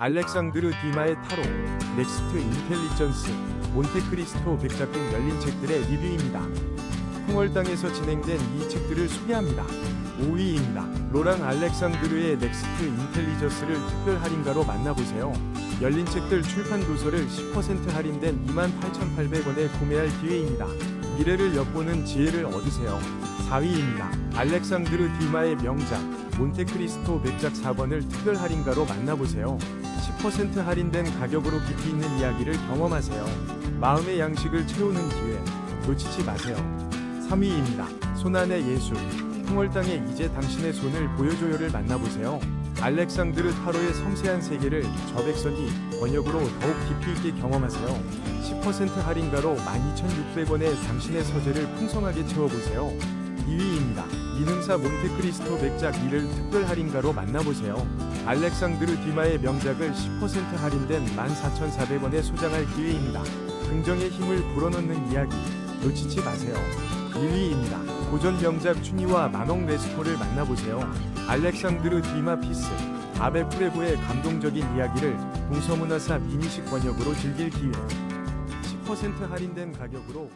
알렉상드르 디마의 타로, 넥스트 인텔리전스, 몬테크리스토 백작 등 열린 책들의 리뷰입니다. 풍월당에서 진행된 이 책들을 소개합니다. 5위입니다. 로랑 알렉상드르의 넥스트 인텔리전스를 특별 할인가로 만나보세요. 열린 책들 출판 도서를 10% 할인된 28,800원에 구매할 기회입니다. 미래를 엿보는 지혜를 얻으세요. 4위입니다. 알렉상드르 디마의 명작 몬테크리스토 백작 4번을 특별 할인가로 만나보세요. 10% 할인된 가격으로 깊이 있는 이야기를 경험하세요. 마음의 양식을 채우는 기회 놓치지 마세요. 3위입니다. 손안의 예술 풍월당에 이제 당신의 손을 보여줘요를 만나보세요. 알렉상드르 타로의 섬세한 세계를 저백선이 번역으로 더욱 깊이 있게 경험하세요. 10% 할인가로 12,600원에 당신의 서재를 풍성하게 채워보세요. 2위입니다. 이능사 몬테크리스토 백작 2를 특별 할인가로 만나보세요. 알렉상드르 디마의 명작을 10% 할인된 14,400원에 소장할 기회입니다. 긍정의 힘을 불어넣는 이야기 놓치지 마세요. 1위입니다. 고전 명작 춘희와 만옥 레스토를 만나보세요. 알렉상드르 디마 피스 아베 프레고의 감동적인 이야기를 동서문화사 미니식 번역으로 즐길 기회 10% 할인된 가격으로